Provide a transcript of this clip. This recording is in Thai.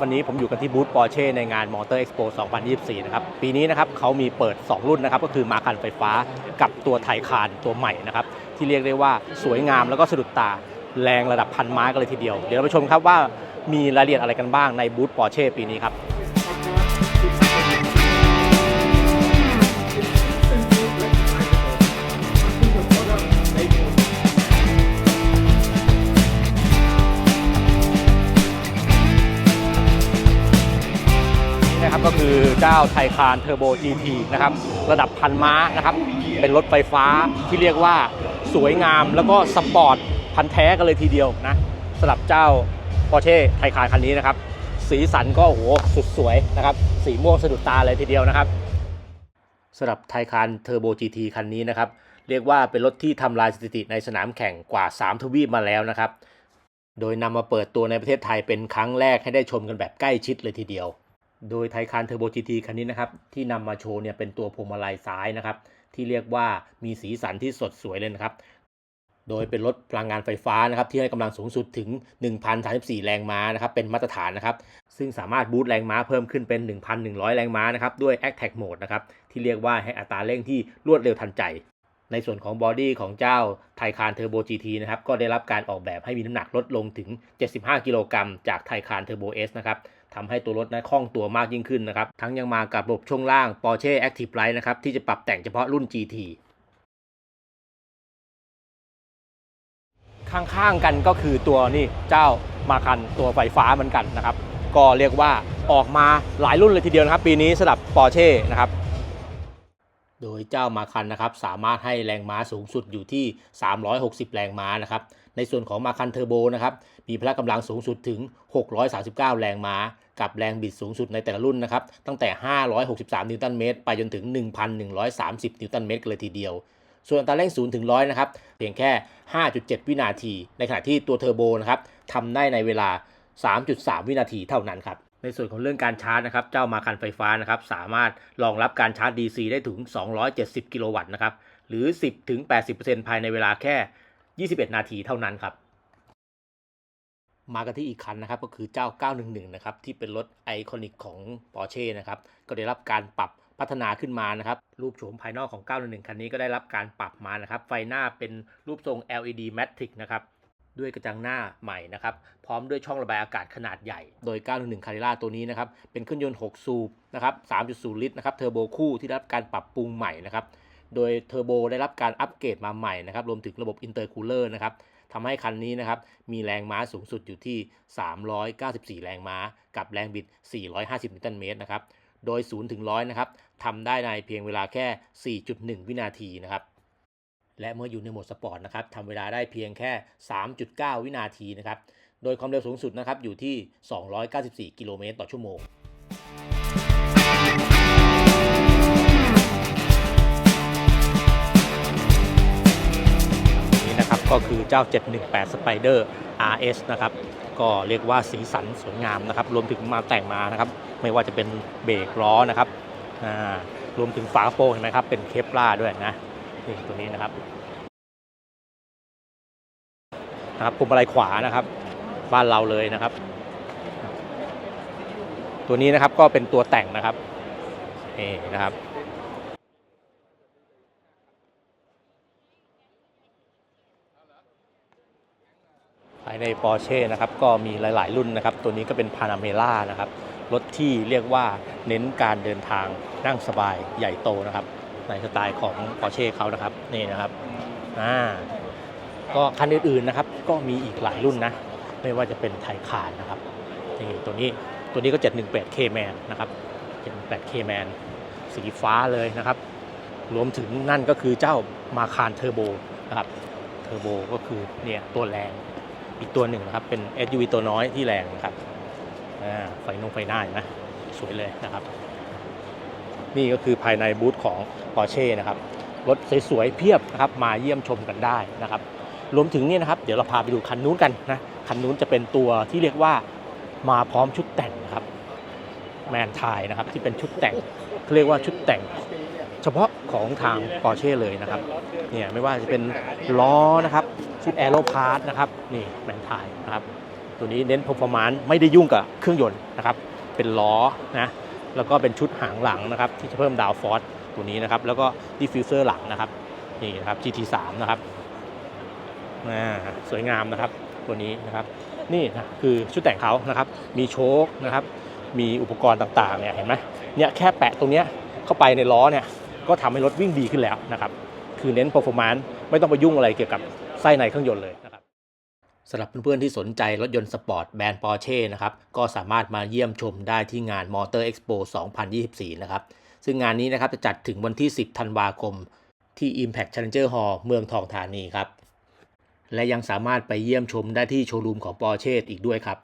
วันนี้ผมอยู่กันที่บูธปอร์เช่ในงานมอเตอร์เอ็กซ์โป2024 นะครับ ปีนี้นะครับเขามีเปิด 2 รุ่นนะครับ ก็คือมาคันไฟฟ้ากับตัวไทคานตัวใหม่นะครับ ที่เรียกได้ว่าสวยงามแล้วก็สะดุดตาแรงระดับพันไม้กันเลยทีเดียว เดี๋ยวเราไปชมครับว่ามีรายละเอียดอะไรกันบ้างในบูธปอร์เช่ปีนี้ครับ เจ้าไทคานเทอร์โบ GT นะครับ ระดับพันม้านะครับ เป็นรถไฟฟ้าที่เรียกว่าสวยงามแล้วก็สปอร์ตพันแท้กันเลยทีเดียวนะสำหรับเจ้าปอร์เช่ไทคานคันนี้นะครับ สีสันก็โอ้โหสุดสวยนะครับ สีม่วงสะดุดตาเลยทีเดียวนะครับสำหรับไทคานเทอร์โบ GT คันนี้นะครับ เรียกว่าเป็นรถที่ทำลายสถิติในสนามแข่งกว่า 3 ทวีปมาแล้วนะครับ โดยนำมาเปิดตัวในประเทศไทยเป็นครั้งแรกให้ได้ชมกันแบบใกล้ชิดเลยทีเดียว โดยไทคานเทอร์โบ GT คันนี้นะครับ ที่นำมาโชว์เนี่ยเป็นตัวพวงมาลัยซ้ายนะครับ ที่เรียกว่ามีสีสันที่สดสวยเลยนะครับ โดยเป็นรถพลังงานไฟฟ้านะครับ ที่ให้กำลังสูงสุดถึง 1,034 แรงม้านะครับ เป็นมาตรฐานนะครับ ซึ่งสามารถบูตแรงม้าเพิ่มขึ้นเป็น 1,100 แรงม้านะครับ ด้วย a c t a c Mode นะครับ ที่เรียกว่าให้อัตราเร่งที่รวดเร็วทันใจ ในส่วนของบอดี้ของเจ้าไทคานเทอร์โบ GT นะครับก็ได้รับการออกแบบให้มีน้ำหนักลดลงถึง 75 กิโลกรัมจากไทคานเทอร์โบ S นะครับ ทำให้ตัวรถนั้นคล่องตัวมากยิ่งขึ้นนะครับ ทั้งยังมากับระบบช่วงล่าง Porsche Active Lite นะครับ ที่จะปรับแต่งเฉพาะรุ่น GT ข้างๆกันก็คือตัวนี่เจ้ามาคันตัวไฟฟ้าเหมือนกันนะครับ ก็เรียกว่าออกมาหลายรุ่นเลยทีเดียวนะครับ ปีนี้สำหรับ Porsche นะครับ โดยเจ้ามาคันนะครับสามารถให้แรงม้าสูงสุดอยู่ที่ 360 แรงม้านะครับ ในส่วนของมาคันเทอร์โบนะครับ มีพละกำลังสูงสุดถึง 639 แรงม้า กับแรงบิดสูงสุดในแต่ละรุ่นนะครับ ตั้งแต่ 563 นิวตันเมตร ไปจนถึง 1,130 นิวตันเมตรเลยทีเดียว ส่วนอัตราเร่ง0ถึง100 นะครับ เพียงแค่ 5.7 วินาที ในขณะที่ตัวเทอร์โบนะครับทำได้ในเวลา 3.3 วินาทีเท่านั้นครับ ในส่วนของเรื่องการชาร์จนะครับ เจ้ามาคันไฟฟ้านะครับ สามารถรองรับการชาร์จ DC ได้ถึง 270 กิโลวัตต์นะครับ หรือ 10ถึง80%ภายในเวลาแค่ 21 นาทีเท่านั้นครับ มากันที่อีกคันนะครับ ก็คือเจ้า 911 นะครับ ที่เป็นรถไอคอนิกของ Porsche นะครับ ก็ได้รับการปรับพัฒนาขึ้นมานะครับ รูปโฉมภายนอกของ 911 คันนี้ก็ได้รับการปรับมานะครับ ไฟหน้าเป็นรูปทรง LED Matrix นะครับ ด้วยกระจังหน้าใหม่นะครับ พร้อมด้วยช่องระบายอากาศขนาดใหญ่ โดย 911 c a r r e r a ตัวนี้นะครับ เป็นเครื่องยนต์ 6 สูบนะครับ 3.0 ลิตรนะครับ เทอร์โบคู่ที่ได้รับการปรับปรุงใหม่นะครับ โดยเทอร์โบได้รับการอัปเกรดมาใหม่นะครับ รวมถึงระบบอินเตอร์คูลเลอร์นะครับทำให้คันนี้นะครับ มีแรงม้าสูงสุดอยู่ที่ 394 แรงม้า กับแรงบิด 450 นิวตันเมตรนะครับ โดย 0 ถึง 100 นะครับทำได้ในเพียงเวลาแค่ 4.1 วินาทีนะครับ และเมื่ออยู่ในโหมดสปอร์ตนะครับทำเวลาได้เพียงแค่ 3.9 วินาทีนะครับ โดยความเร็วสูงสุดนะครับอยู่ที่ 294 กิโลเมตรต่อชั่วโมงนี่นะครับก็คือเจ้า 718 Spider RS นะครับก็เรียกว่าสีสันสวยงามนะครับ รวมถึงมาแต่งมานะครับ ไม่ว่าจะเป็นเบรกล้อนะครับรวมถึงฝากระโปรงเห็นไหมครับ เป็นเคปลาร์ด้วยนะ นี่ตัวนี้นะครับนะครับพวงมาลัยขวานะครับ บ้านเราเลยนะครับ ตัวนี้นะครับก็เป็นตัวแต่งนะครับนี่นะครับภายใน Porsche นะครับก็มีหลาย ๆ รุ่นนะครับ ตัวนี้ก็เป็น Panamera นะครับ รถที่เรียกว่าเน้นการเดินทางนั่งสบายใหญ่โตนะครับ ในสไตล์ของ Porsche เขานะครับนี่นะครับอ่าก็คันอื่นๆนะครับ ก็มีอีกหลายรุ่นนะ ไม่ว่าจะเป็นไทคานนะครับนี่ตัวนี้ตัวนี้ก็ 718 K-Man นะครับ 718 K-Man สีฟ้าเลยนะครับ รวมถึงนั่นก็คือเจ้ามาคารเทอร์โบนะครับเทอร์โบก็คือเนี่ยตัวแรงอีกตัวหนึ่งนะครับ เป็น SUV ตัวน้อยที่แรงนะครับอ่าไฟนงไฟหน้าเห็นไหมสวยเลยนะครับ นี่ก็คือภายในบูธของ Porsche นะครับ รถสวยๆเพียบนะครับ มาเยี่ยมชมกันได้นะครับ รวมถึงเนี่ยนะครับ เดี๋ยวเราพาไปดูคันนู้นกันนะ คันนู้นจะเป็นตัวที่เรียกว่ามาพร้อมชุดแต่งนะครับ แมนทายนะครับที่เป็นชุดแต่งเขาเรียกว่าชุดแต่ง เฉพาะของทาง Porsche เลยนะครับ เนี่ยไม่ว่าจะเป็นล้อนะครับ ชุดแอโรพาร์ทนะครับ นี่แมนทายนะครับ ตัวนี้เน้น performance ไม่ได้ยุ่งกับเครื่องยนต์นะครับ เป็นล้อนะ แล้วก็เป็นชุดหางหลังนะครับที่จะเพิ่มดาวฟอร์สตัวนี้นะครับ แล้วก็ดิฟฟิวเซอร์หลังนะครับนี่นะครับ GT3 นะครับอ่าสวยงามนะครับตัวนี้นะครับ นี่นะคือชุดแต่งเขานะครับ มีโชคนะครับ มีอุปกรณ์ต่างๆเนี่ยเห็นไหมเนี่ยแค่แปะตรงเนี้ยเข้าไปในล้อเนี่ยก็ทำให้รถวิ่งดีขึ้นแล้วนะครับ คือเน้น performance ไม่ต้องไปยุ่งอะไรเกี่ยวกับไส้ในเครื่องยนต์เลยนะ สำหรับเพื่อนๆที่สนใจรถยนต์สปอร์ตแบรนด์ปอร์เช่นะครับ ก็สามารถมาเยี่ยมชมได้ที่งานมอเตอร์เอ็กซ์โป2024 นะครับ ซึ่งงานนี้นะครับจะจัดถึงวันที่ 10 ธันวาคม ที่ Impact Challenger Hall เมืองทองธานีครับ และยังสามารถไปเยี่ยมชมได้ที่โชว์รูมของปอร์เช่อีกด้วยครับ